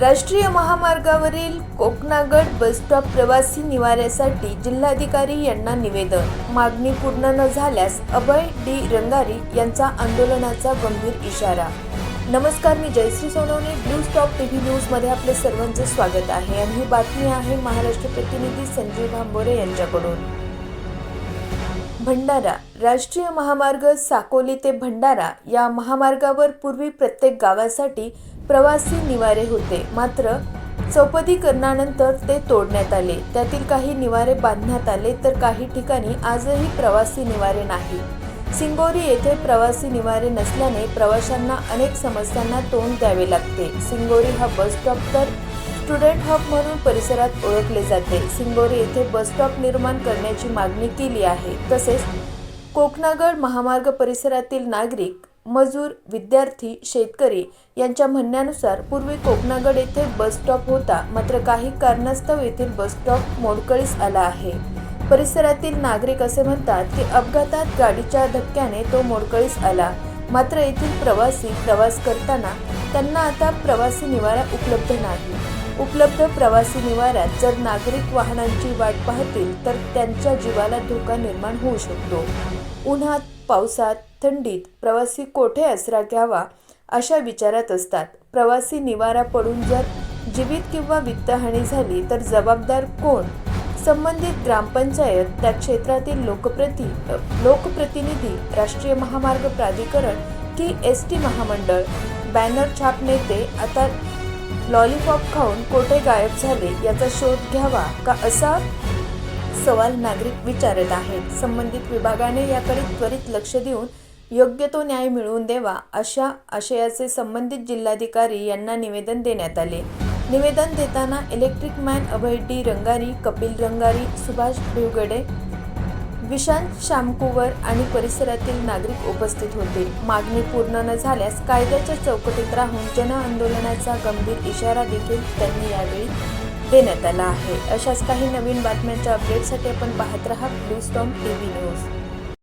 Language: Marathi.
राष्ट्रीय महामार्गावरील कोकणागड बसस्टॉप प्रवासी निवाऱ्यासाठी जिल्हाधिकारी यांना निवेदन. मागणी पूर्ण न झाल्यास अभय डी रंगारी यांचा आंदोलनाचा गंभीर इशारा. नमस्कार मी Jayashri Sonawane blue stop T V न्यूजमध्ये आपले सर्वांचं स्वागत आहे आणि ही बातमी आहे महाराष्ट्र प्रतिनिधी संजीव भांबोरे यांच्याकडून. भंडारा राष्ट्रीय महामार्ग साकोली ते भंडारा या महामार्गावर पूर्वी प्रत्येक गावासाठी प्रवासी निवारे होते. मात्र चौपदीकरणानंतर ते तोडण्यात आले. त्यातील काही निवारे बांधण्यात आले तर काही ठिकाणी आजही प्रवासी निवारे नाही. सिंगोरी येथे प्रवासी निवारे नसल्याने प्रवाशांना अनेक समस्यांना तोंड द्यावे लागते. सिंगोरी हा बस स्टॉप तर स्टुडंट हब म्हणून परिसरात ओळखले जाते. सिंगोरी येथे बस स्टॉप निर्माण करण्याची मागणी केली आहे. तसेच कोकणागड महामार्ग परिसरातील नागरिक मजूर विद्यार्थी शेतकरी यांच्या म्हणण्यानुसार पूर्वी कोकणागड येथे बस स्टॉप होता. मात्र काही कारणास्तव येथील बस स्टॉप मोडकळीस आला आहे. परिसरातील नागरिक असे म्हणतात की अपघातात गाडीच्या धक्क्याने तो मोडकळीस आला. मात्र येथील प्रवासी प्रवास करताना त्यांना आता प्रवासी निवारा उपलब्ध नाही. उपलब्ध प्रवासी निवाऱ्यात जर नागरिक वाहनांची वाट पाहतील तर त्यांच्या जीवाला धोका निर्माण होऊ शकतो. उन्हात पावसात थंडीत प्रवासी कोठे आसरा घ्यावा अशा विचारात असतात. प्रवासी निवारा पडून जर जीवित किंवा वित्तहानी झाली तर जबाबदार कोण? संबंधित ग्रामपंचायत त्या क्षेत्रातील लोकप्रति लोकप्रतिनिधी राष्ट्रीय महामार्ग प्राधिकरण की एस टी महामंडळ? बॅनर छाप नेते आता लॉलीपॉप खाऊन कोठे गायब झाले याचा शोध घ्यावा का असा सवाल नागरिक विचारत आहेत. संबंधित विभागाने याकडे त्वरित लक्ष देऊन योग्य तो न्याय मिळवून द्यावा अशा आशयाचे संबंधित जिल्हाधिकारी यांना निवेदन देण्यात आले. निवेदन देताना electric man Abhay D Rangari Kapil Rangari Subhash Bhivgade Vishant Shamkuwar आणि परिसरातील नागरिक उपस्थित होते. मागणी पूर्ण न झाल्यास कायद्याच्या चौकटीत राहून जन आंदोलनाचा गंभीर इशारा देखील त्यांनी यावेळी देण्यात आला आहे. अशाच काही नवीन बातम्यांच्या अपडेटसाठी आपण पाहत राहा ब्लू स्टॉम टीव्ही न्यूज